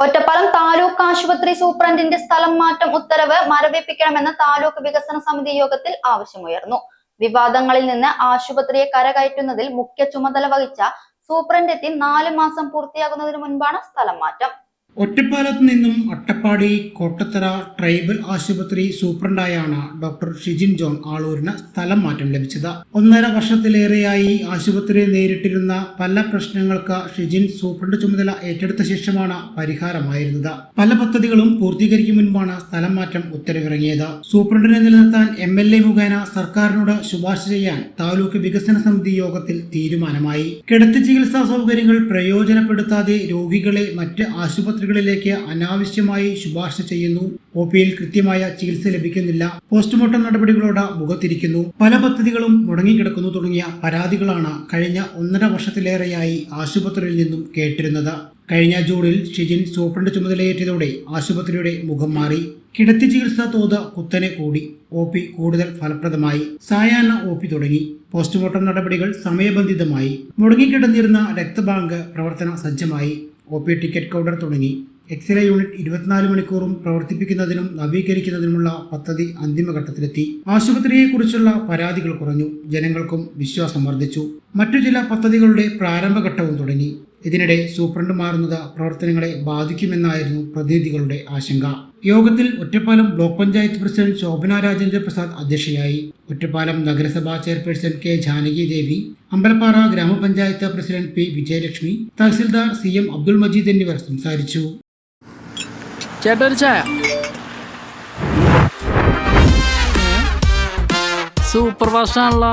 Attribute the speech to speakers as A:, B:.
A: ഒറ്റപ്പാലം താലൂക്ക് ആശുപത്രി സൂപ്രണ്ടിന്റെ സ്ഥലം മാറ്റം ഉത്തരവ് മരവിപ്പിക്കണമെന്ന് താലൂക്ക് വികസന സമിതി യോഗത്തിൽ ആവശ്യമുയർന്നു. വിവാദങ്ങളിൽ നിന്ന് ആശുപത്രിയെ കരകയറ്റുന്നതിൽ മുഖ്യ ചുമതല വഹിച്ച സൂപ്രണ്ടെത്തി നാല് മാസം പൂർത്തിയാകുന്നതിന് മുൻപാണ് സ്ഥലം മാറ്റം.
B: ഒറ്റപ്പാലത്ത് നിന്നും അട്ടപ്പാടി കോട്ടത്തറ ട്രൈബൽ ആശുപത്രി സൂപ്രണ്ടായാണ് ഡോക്ടർ ഷിജിൻ ജോൺ ആളൂരിന് സ്ഥലം മാറ്റം ലഭിച്ചത്. ഒന്നര വർഷത്തിലേറെയായി ആശുപത്രി നേരിട്ടിരുന്ന പല പ്രശ്നങ്ങൾക്ക് ഷിജിൻ സൂപ്രണ്ട് ചുമതല ഏറ്റെടുത്ത ശേഷമാണ് പരിഹാരമായിരുന്നത്. പല പദ്ധതികളും പൂർത്തീകരിക്കും മുൻപാണ് സ്ഥലം മാറ്റം ഉത്തരവിറങ്ങിയത്. സൂപ്രണ്ടിനെ നിലനിർത്താൻ എം എൽ എ മുഖേന സർക്കാരിനോട് ശുപാർശ ചെയ്യാൻ താലൂക്ക് വികസന സമിതി യോഗത്തിൽ തീരുമാനമായി. കിടത്തി ചികിത്സാ സൗകര്യങ്ങൾ പ്രയോജനപ്പെടുത്താതെ രോഗികളെ മറ്റ് ആശുപത്രികളിലേക്ക് അനാവശ്യമായി ശുപാർശ ചെയ്യുന്നു. ഒ പിയിൽ കൃത്യമായ ചികിത്സ ലഭിക്കുന്നില്ല. പോസ്റ്റ്മോർട്ടം നടപടികളോട് മുഖത്തിരിക്കുന്നു. പല പദ്ധതികളും മുടങ്ങിക്കിടക്കുന്നു തുടങ്ങിയ പരാതികളാണ് കഴിഞ്ഞ ഒന്നര വർഷത്തിലേറെയായി ആശുപത്രിയിൽ നിന്നും കേട്ടിരുന്നത്. കഴിഞ്ഞ ജൂണിൽ ഷിജിൻ സൂപ്രണ്ട് ചുമതലയേറ്റതോടെ ആശുപത്രിയുടെ മുഖം മാറി. കിടത്തി ചികിത്സാ തോത് കുത്തനെ കൂടി. ഒ പി കൂടുതൽ ഫലപ്രദമായി. സായാഹ്ന ഒ പി തുടങ്ങി. പോസ്റ്റ്മോർട്ടം നടപടികൾ സമയബന്ധിതമായി. മുടങ്ങിക്കിടന്നിരുന്ന രക്തബാങ്ക് പ്രവർത്തന സജ്ജമായി. ഒ പി ടിക്കറ്റ് കൗണ്ടർ തുടങ്ങി. എക്സ്റേ യൂണിറ്റ് ഇരുപത്തിനാല് മണിക്കൂറും പ്രവർത്തിപ്പിക്കുന്നതിനും നവീകരിക്കുന്നതിനുമുള്ള പദ്ധതി അന്തിമഘട്ടത്തിലെത്തി. ആശുപത്രിയെക്കുറിച്ചുള്ള പരാതികൾ കുറഞ്ഞു. ജനങ്ങൾക്കും വിശ്വാസം വർദ്ധിച്ചു. മറ്റു ചില പദ്ധതികളുടെ പ്രാരംഭഘട്ടവും തുടങ്ങി. ഇതിനിടെ സൂപ്രണ്ട് മാറുന്നത് പ്രവർത്തനങ്ങളെ ബാധിക്കുമെന്നായിരുന്നു പ്രതിനിധികളുടെ ആശങ്ക. യോഗത്തിൽ ഒറ്റപ്പാലം ബ്ലോക്ക് പഞ്ചായത്ത് പ്രസിഡന്റ് ശോഭന രാജേന്ദ്ര പ്രസാദ് അധ്യക്ഷയായി. ഒറ്റപ്പാലം നഗരസഭാ ചെയർപേഴ്സൺ കെ ജാനകി ദേവി അമ്പലപ്പാറ ഗ്രാമപഞ്ചായത്ത് president P Vijayalakshmi tahsildar C M Abdul Majeed എന്നിവർ സംസാരിച്ചു.
C: സൂപ്പർ ഫാസ്റ്റ് ആണല്ലോ